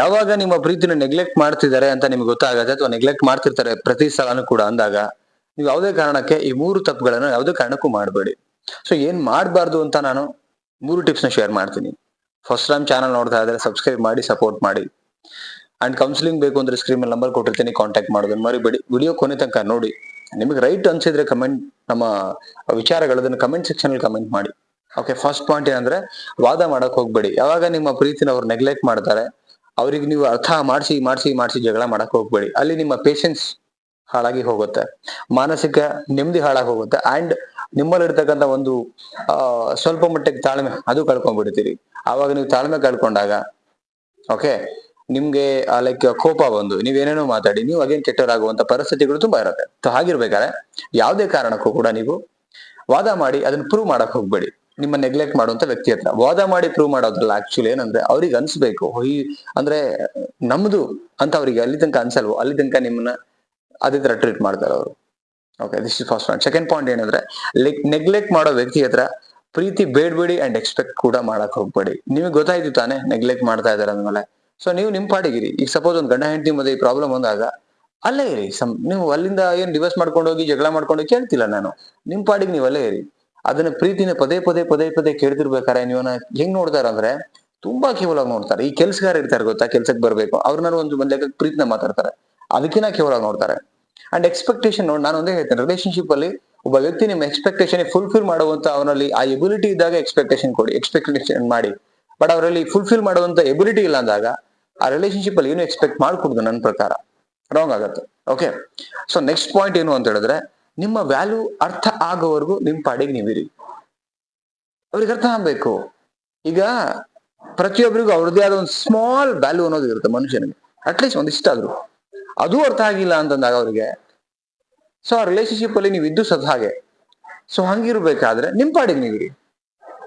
ಯಾವಾಗ ನಿಮ್ಮ ಪ್ರೀತಿನ ನೆಗ್ಲೆಕ್ಟ್ ಮಾಡ್ತಿದ್ದಾರೆ ಅಂತ ನಿಮ್ಗೆ ಗೊತ್ತಾಗತ್ತೆ ಅಥವಾ ನೆಗ್ಲೆಕ್ಟ್ ಮಾಡ್ತಿರ್ತಾರೆ ಪ್ರತಿ ಸಲನೂ ಕೂಡ ಅಂದಾಗ, ನೀವು ಯಾವುದೇ ಕಾರಣಕ್ಕೆ ಈ ಮೂರು ತಪ್ಪುಗಳನ್ನು ಯಾವುದೇ ಕಾರಣಕ್ಕೂ ಮಾಡಬೇಡಿ. ಸೊ ಏನ್ ಮಾಡಬಾರ್ದು ಅಂತ ನಾನು ಮೂರು ಟಿಪ್ಸ್ನ ಶೇರ್ ಮಾಡ್ತೀನಿ. ಫಸ್ಟ್ ಟೈಮ್ ಚಾನಲ್ ನೋಡ್ತಾ ಇದ್ರೆ ಸಬ್ಸ್ಕ್ರೈಬ್ ಮಾಡಿ ಸಪೋರ್ಟ್ ಮಾಡಿ. ಅಂಡ್ ಕೌನ್ಸಿಲಿಂಗ್ ಬೇಕು ಅಂದ್ರೆ ಸ್ಕ್ರೀನ್ ಮೇಲೆ ನಂಬರ್ ಕೊಟ್ಟಿರ್ತೀನಿ ಕಾಂಟ್ಯಾಕ್ಟ್ ಮಾಡೋದನ್ನ ಮರಿಬೇಡಿ. ವಿಡಿಯೋ ಕೊನೆ ತನಕ ನೋಡಿ. ನಿಮಗೆ ರೈಟ್ ಅನ್ಸಿದ್ರೆ ಕಮೆಂಟ್ ನಮ್ಮ ವಿಚಾರಗಳದನ್ನ ಕಮೆಂಟ್ ಸೆಕ್ಷನ್ ಅಲ್ಲಿ ಕಮೆಂಟ್ ಮಾಡಿ. ಓಕೆ ಫಸ್ಟ್ ಪಾಯಿಂಟ್ ಏನಂದ್ರೆ ವಾದ ಮಾಡಕ್ ಹೋಗ್ಬೇಡಿ. ಯಾವಾಗ ನಿಮ್ಮ ಪ್ರೀತಿನ ಅವ್ರು ನೆಗ್ಲೆಕ್ಟ್ ಮಾಡ್ತಾರೆ ಅವ್ರಿಗೆ ನೀವು ಅರ್ಥ ಮಾಡಿಸಿ ಮಾಡಿಸಿ ಮಾಡಿಸಿ ಜಗಳ ಮಾಡಕ್ ಹೋಗ್ಬೇಡಿ. ಅಲ್ಲಿ ನಿಮ್ಮ ಪೇಷನ್ಸ್ ಹಾಳಾಗಿ ಹೋಗುತ್ತೆ. ಮಾನಸಿಕ ನೆಮ್ಮದಿ ಹಾಳಾಗಿ ಹೋಗುತ್ತೆ. ಅಂಡ್ ನಿಮ್ಮಲ್ಲಿರ್ತಕ್ಕಂಥ ಒಂದು ಸ್ವಲ್ಪ ಮಟ್ಟಿಗೆ ತಾಳ್ಮೆ, ಅದು ಕಳ್ಕೊಂಡ್ಬಿಡ್ತೀರಿ. ಆವಾಗ ನೀವು ತಾಳ್ಮೆ ಕಳ್ಕೊಂಡಾಗ ಓಕೆ ನಿಮ್ಗೆ ಲೈಕ್ ಕೋಪ ಬಂದು, ನೀವೇನೇನೋ ಮಾತಾಡಿ, ನೀವು ಅಗೇನ್ ಕೆಟ್ಟವರಾಗುವಂತ ಪರಿಸ್ಥಿತಿಗಳು ತುಂಬಾ ಇರುತ್ತೆ. ಸೊ ಹಾಗಿರ್ಬೇಕಾದ್ರೆ, ಯಾವುದೇ ಕಾರಣಕ್ಕೂ ಕೂಡ ನೀವು ವಾದ ಮಾಡಿ ಅದನ್ನ ಪ್ರೂವ್ ಮಾಡಕ್ ಹೋಗ್ಬೇಡಿ. ನಿಮ್ಮ ನೆಗ್ಲೆಕ್ಟ್ ಮಾಡುವಂತ ವ್ಯಕ್ತಿ ಹತ್ರ. ವಾದ ಮಾಡಿ ಪ್ರೂವ್ ಮಾಡೋದ್ರಲ್ಲ ಆಕ್ಚುಲಿ ಏನಂದ್ರೆ ಅವ್ರಿಗೆ ಅನ್ಸ್ಬೇಕು, ಹೊಯ್, ಅಂದ್ರೆ ನಮ್ದು ಅಂತ ಅವ್ರಿಗೆ ಅಲ್ಲಿ ತನಕ ಅನ್ಸಲ್ವೋ? ಅಲ್ಲಿ ತನಕ ನಿಮ್ಮನ್ನ ಅದೇ ತರ ಟ್ರೀಟ್ ಮಾಡ್ತಾರೆ ಅವರು. Okay this is first point second point ಏನಂದ್ರೆ ನೆಗ್ಲೆಕ್ಟ್ ಮಾಡೋ ವ್ಯಕ್ತಿ ಹತ್ರ ಪ್ರೀತಿ ಬೇಡ್ಬೇಡಿ ಅಂಡ್ ಎಕ್ಸ್ಪೆಕ್ಟ್ ಕೂಡ ಮಾಡಕ್ ಹೋಗ್ಬೇಡಿ. ನಿಮಗೆ ಗೊತ್ತಾಯ್ತು ತಾನೆ ನೆಗ್ಲೆಕ್ಟ್ ಮಾಡ್ತಾ ಇದಾರೆ ಅಂದ್ಮೇಲೆ. ಸೊ ನೀವು ನಿಮ್ ಪಾಡಿಗಿರಿ. ಈಗ ಸಪೋಸ್ ಒಂದು ಗಂಡ ಹೆಂಡತಿ ಮಧ್ಯೆ ಈ ಪ್ರಾಬ್ಲಮ್ ಬಂದಾಗ, ಅಲ್ಲೇ ಇರಿ. ಸಮ್, ನೀವು ಅಲ್ಲಿಂದ ಏನ್ ಡಿವೈಸ್ ಮಾಡ್ಕೊಂಡು ಹೋಗಿ ಜಗಳ ಮಾಡ್ಕೊಂಡು ಕೇಳ್ತಿಲ್ಲ ನಾನು. ನಿಮ್ ಪಾಡಿಗೆ ನೀವು ಅಲ್ಲೇ ಇರಿ. ಅದನ್ನ ಪ್ರೀತಿನ ಪದೇ ಪದೇ ಪದೇ ಪದೇ ಕೇಳ್ತಿರ್ಬೇಕಾರೆ ನೀವನ್ನ ಹೆಂಗ್ ನೋಡ್ತಾರ ಅಂದ್ರೆ ತುಂಬಾ ಕೇವಲವಾಗಿ ನೋಡ್ತಾರೆ. ಈ ಕೆಲ್ಸಗಾರ ಇರ್ತಾರೆ ಗೊತ್ತಾ? ಕೆಲ್ಸಕ್ಕೆ ಬರ್ಬೇಕು. ಅವ್ರನ್ನ ಒಂದು ಒಂದ್ ಲೆಕ್ಕ ಪ್ರೀತಿನ ಮಾತಾಡ್ತಾರೆ. ಅದಕ್ಕಿನ್ನ ಕೇವಲವಾಗಿ ನೋಡ್ತಾರೆ. ಅಂಡ್ ಎಕ್ಸ್ಪೆಕ್ಟೇಷನ್ ನೋಡಿ ನಾನು ಒಂದೇ ಹೇಳ್ತೇನೆ. ರಿಲೇಶನ್ಶಿಪ್ ಅಲ್ಲಿ ಒಬ್ಬ ವ್ಯಕ್ತಿ ನಿಮ್ಮ ಎಕ್ಸ್ಪೆಕ್ಟೇಷನ್ ಫುಲ್ಫಿಲ್ ಮಾಡುವಂತ ಅವನಲ್ಲಿ ಆ ಎಬಿಲಿಟಿ ಇದ್ದಾಗ ಎಕ್ಸ್ಪೆಕ್ಟೇಷನ್ ಕೊಡಿ. ಎಕ್ಸ್ಪೆಕ್ಟೇಷನ್ ಮಾಡಿ. ಬಟ್ ಅವರಲ್ಲಿ ಫುಲ್ಫಿಲ್ ಮಾಡುವಂತ ಎಬಿಲಿಟಿ ಇಲ್ಲ ಅಂದಾಗ ಆ ರಿಲೇಶನ್ಶಿಪ್ ಅಲ್ಲಿ ಏನು ಎಕ್ಸ್ಪೆಕ್ಟ್ ಮಾಡ್ಕೊಡುದು ನನ್ನ ಪ್ರಕಾರ? ರಾಂಗ್ ಆಗತ್ತೆ. ಓಕೆ ಸೊ ನೆಕ್ಸ್ಟ್ ಪಾಯಿಂಟ್ ಏನು ಅಂತ ಹೇಳಿದ್ರೆ ನಿಮ್ಮ ವ್ಯಾಲ್ಯೂ ಅರ್ಥ ಆಗೋವರೆಗೂ ನಿಮ್ಮ ಪಾಡಿಗೆ ನೀವಿರಿ. ಅವ್ರಿಗೆ ಅರ್ಥ ಆಗ್ಬೇಕು. ಈಗ ಪ್ರತಿಯೊಬ್ಬರಿಗೂ ಅವ್ರದ್ದೇ ಆದ ಒಂದು ಸ್ಮಾಲ್ ವ್ಯಾಲ್ಯೂ ಅನ್ನೋದು ಇರುತ್ತೆ ಮನುಷ್ಯನಿಗೆ. ಅಟ್ಲೀಸ್ಟ್ ಒಂದಿಷ್ಟಾದ್ರು ಅದು ಅರ್ಥ ಆಗಿಲ್ಲ ಅಂತಂದಾಗ ಅವ್ರಿಗೆ ಸೊ ಆ ರಿಲೇಶನ್ಶಿಪ್ ಅಲ್ಲಿ ನೀವು ಇದ್ದು ಸದ್ ಹಾಗೆ. ಸೊ ಹಂಗಿರ್ಬೇಕಾದ್ರೆ ನಿಮ್ ಪಾಡಿಗೆ ನೀವಿರಿ.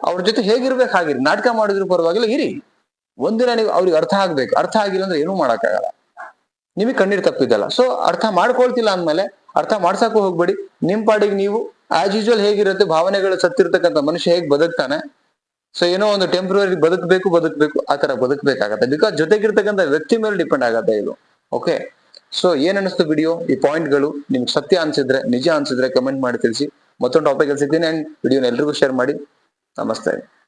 ಅವ್ರ ಜೊತೆ ಹೇಗಿರ್ಬೇಕು ಹಾಗಿರಿ. ನಾಟಕ ಮಾಡಿದ್ರು ಪರವಾಗಿಲ್ಲ, ಇರಿ. ಒಂದಿನ ನೀವು ಅವ್ರಿಗೆ ಅರ್ಥ ಆಗ್ಬೇಕು. ಅರ್ಥ ಆಗಿಲ್ಲ ಅಂದ್ರೆ ಏನೂ ಮಾಡಕ್ಕಾಗಲ್ಲ. ನಿಮಗೆ ಕಣ್ಣೀರ್ ತಪ್ಪಿದ್ದಲ್ಲ. ಸೊ ಅರ್ಥ ಮಾಡ್ಕೊಳ್ತಿಲ್ಲ ಅಂದ್ಮೇಲೆ ಅರ್ಥ ಮಾಡ್ಸಕ್ಕೂ ಹೋಗ್ಬೇಡಿ. ನಿಮ್ ಪಾಡಿಗೆ ನೀವು ಆಸ್ ಯೂಶುವಲ್ ಹೇಗಿರುತ್ತೆ, ಭಾವನೆಗಳು ಸತ್ತಿರ್ತಕ್ಕಂಥ ಮನುಷ್ಯ ಹೇಗ್ ಬದುಕ್ತಾನೆ? ಸೊ ಏನೋ ಒಂದು ಟೆಂಪ್ರರಿ ಬದುಕಬೇಕು ಬದುಕಬೇಕು, ಆ ತರ ಬದುಕಬೇಕಾಗತ್ತೆ. ಬಿಕಾಸ್ ಜೊತೆಗಿರ್ತಕ್ಕಂಥ ವ್ಯಕ್ತಿ ಮೇಲೆ ಡಿಪೆಂಡ್ ಆಗತ್ತೆ ಇದು. ಓಕೆ ಸೊ ಏನ್ ಅನಿಸ್ತು ವಿಡಿಯೋ ಈ ಪಾಯಿಂಟ್ಗಳು ನಿಮ್ಗೆ ಸತ್ಯ ಅನ್ಸಿದ್ರೆ, ನಿಜ ಅನ್ಸಿದ್ರೆ ಕಮೆಂಟ್ ಮಾಡಿ ತಿಳಿಸಿ. ಮತ್ತೊಂದು ಟಾಪಿಕ್ ಅಲ್ಲಿ ಸಿಗ್ತೀನಿ ಅಂಡ್ ವಿಡಿಯೋನ ಎಲ್ರಿಗೂ ಶೇರ್ ಮಾಡಿ. ನಮಸ್ತೆ.